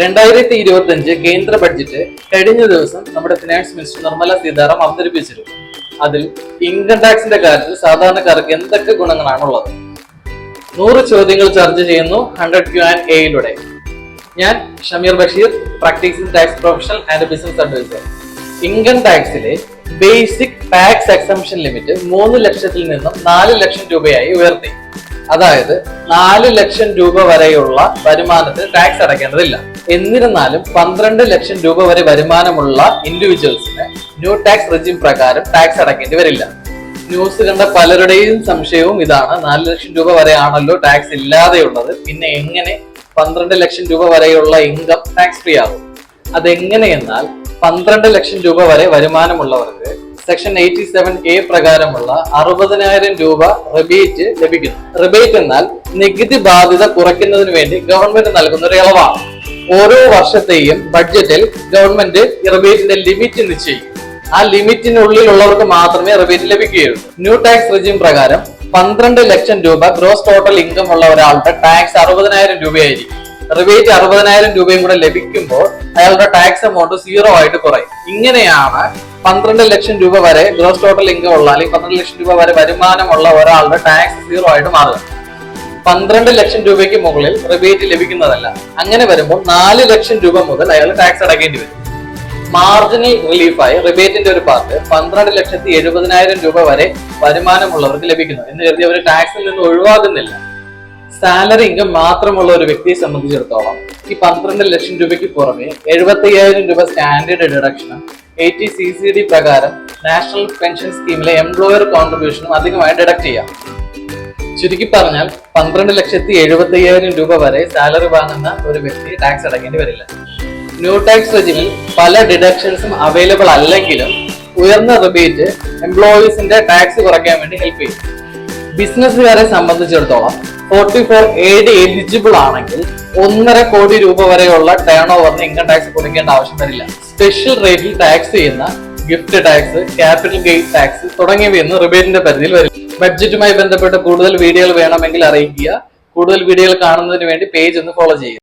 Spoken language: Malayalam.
രണ്ടായിരത്തി ഇരുപത്തി അഞ്ച് കേന്ദ്ര ബഡ്ജറ്റ് കഴിഞ്ഞ ദിവസം നമ്മുടെ ഫിനാൻസ് മിനിസ്റ്റർ നിർമ്മല സീതാറാം അവതരിപ്പിച്ചിരുന്നു. അതിൽ ഇൻകം ടാക്സിന്റെ കാര്യത്തിൽ സാധാരണക്കാർക്ക് എന്തൊക്കെ ഗുണങ്ങളാണുള്ളത്? നൂറ് ചോദ്യങ്ങൾ ചർച്ച ചെയ്യുന്നു ഹൺഡ്രഡ് ക്യു ആൻഡ് എയിലൂടെ ഞാൻ Shameer Basheer practising tax professional and business advisor income ടാക്സിലെ basic tax exemption limit മൂന്ന് ലക്ഷത്തിൽ നിന്നും നാല് ലക്ഷം രൂപയായി ഉയർത്തി. അതായത് നാല് ലക്ഷം രൂപ വരെയുള്ള വരുമാനത്തിന് ടാക്സ് അടയ്ക്കേണ്ടതില്ല. എന്നിരുന്നാലും പന്ത്രണ്ട് ലക്ഷം രൂപ വരെ വരുമാനമുള്ള ഇൻഡിവിജ്വൽസിന് ന്യൂ ടാക്സ് റെജിം പ്രകാരം ടാക്സ് അടയ്ക്കേണ്ടി വരില്ല. ന്യൂസ് കണ്ട പലരുടെയും സംശയവും ഇതാണ്. നാല് ലക്ഷം രൂപ വരെ ആണല്ലോ ടാക്സ് ഇല്ലാതെയുള്ളത്. പിന്നെ എങ്ങനെ പന്ത്രണ്ട് ലക്ഷം രൂപ വരെയുള്ള ഇൻകം ടാക്സ് ഫ്രീ ആകും? അതെങ്ങനെയെന്നാൽ പന്ത്രണ്ട് ലക്ഷം രൂപ വരെ വരുമാനമുള്ളവർക്ക് സെക്ഷൻ എയ്റ്റി സെവൻ എ പ്രകാരമുള്ള അറുപതിനായിരം രൂപ റിബേറ്റ് ലഭിക്കുന്നു. റിബേറ്റ് എന്നാൽ നികുതി ബാധ്യത കുറയ്ക്കുന്നതിന് വേണ്ടി ഗവൺമെന്റ് നൽകുന്ന ഒരു ഇളവാണ്. ഓരോ വർഷത്തെയും ബഡ്ജറ്റിൽ ഗവൺമെന്റ് റിബേറ്റിന്റെ ലിമിറ്റ് നിശ്ചയിക്കും. ആ ലിമിറ്റിനുള്ളിലുള്ളവർക്ക് മാത്രമേ റിബേറ്റ് ലഭിക്കുകയുള്ളൂ. ന്യൂ ടാക്സ് റെജിം പ്രകാരം പന്ത്രണ്ട് ലക്ഷം രൂപ ഗ്രോസ് ടോട്ടൽ ഇൻകം ഉള്ള ഒരാളുടെ ടാക്സ് അറുപതിനായിരം രൂപയായിരിക്കും. റിബേറ്റ് അറുപതിനായിരം രൂപയും കൂടെ ലഭിക്കുമ്പോൾ അയാളുടെ ടാക്സ് എമൗണ്ട് സീറോ ആയിട്ട് കുറയും. ഇങ്ങനെയാണ് പന്ത്രണ്ട് ലക്ഷം രൂപ വരെ ഗ്രോസ് ടോട്ടൽ ഇൻകം ഉള്ള അല്ലെങ്കിൽ പന്ത്രണ്ട് ലക്ഷം രൂപ വരെ വരുമാനമുള്ള ഒരാളുടെ ടാക്സ് സീറോ ആയിട്ട് മാറുക. പന്ത്രണ്ട് ലക്ഷം രൂപയ്ക്ക് മുകളിൽ റിബേറ്റ് ലഭിക്കുന്നതല്ല. അങ്ങനെ വരുമ്പോൾ നാല് ലക്ഷം രൂപ മുതൽ അയാൾ ടാക്സ് അടക്കേണ്ടി വരും. മാർജിനൽ റിലീഫായി റിബേറ്റിന്റെ ഒരു പാർട്ട് പന്ത്രണ്ട് ലക്ഷത്തി എഴുപതിനായിരം രൂപ വരെ വരുമാനമുള്ളവർക്ക് ലഭിക്കുന്നു. എന്ന് കരുതി അവർ ടാക്സിൽ നിന്ന് ഒഴിവാകുന്നില്ല. സാലറി ഇൻകം മാത്രമുള്ള ഒരു വ്യക്തിയെ സംബന്ധിച്ചിടത്തോളം ഈ പന്ത്രണ്ട് ലക്ഷം രൂപയ്ക്ക് പുറമെ എഴുപത്തി രൂപ സ്റ്റാൻഡേർഡ് ഡിഡക്ഷനും എയ്റ്റി സി സി ഡി പ്രകാരം നാഷണൽ പെൻഷൻ സ്കീമിലെ എംപ്ലോയർ കോൺട്രിബ്യൂഷനും അധികമായി ഡിഡക്ട് ചെയ്യാം. ചുരുക്കി പറഞ്ഞാൽ പന്ത്രണ്ട് ലക്ഷത്തി എഴുപത്തി അയ്യായിരം രൂപ വരെ സാലറി വാങ്ങുന്ന ഒരു വ്യക്തി ടാക്സ് അടയ്ക്കേണ്ടി വരില്ല. ന്യൂ ടാക്സ് റെജിമിൽ പല ഡിഡക്ഷൻസും അവൈലബിൾ അല്ലെങ്കിലും ഉയർന്ന റിബേറ്റ് എംപ്ലോയീസിന്റെ ടാക്സ് കുറയ്ക്കാൻ വേണ്ടി ഹെൽപ്പ് ചെയ്യും. ബിസിനസ്സുകാരെ സംബന്ധിച്ചിടത്തോളം ഫോർട്ടി ഫോർ എ എലിജിബിൾ ആണെങ്കിൽ ഒന്നര കോടി രൂപ വരെയുള്ള ടേൺ ഓവറിന് ഇൻകം ടാക്സ് കൊടുക്കേണ്ട ആവശ്യം വരില്ല. സ്പെഷ്യൽ റേറ്റിൽ ടാക്സ് ചെയ്യുന്ന gift tax capital gain tax തുടങ്ങിയവയൊന്നും റിബേറ്റിന്റെ പരിധിയിൽ വരും. ബഡ്ജറ്റുമായി ബന്ധപ്പെട്ട് കൂടുതൽ വീഡിയോകൾ വേണമെങ്കിൽ അറിയിക്കുക. കൂടുതൽ വീഡിയോകൾ കാണുന്നതിന് വേണ്ടി പേജ് ഒന്ന് ഫോളോ ചെയ്യുക.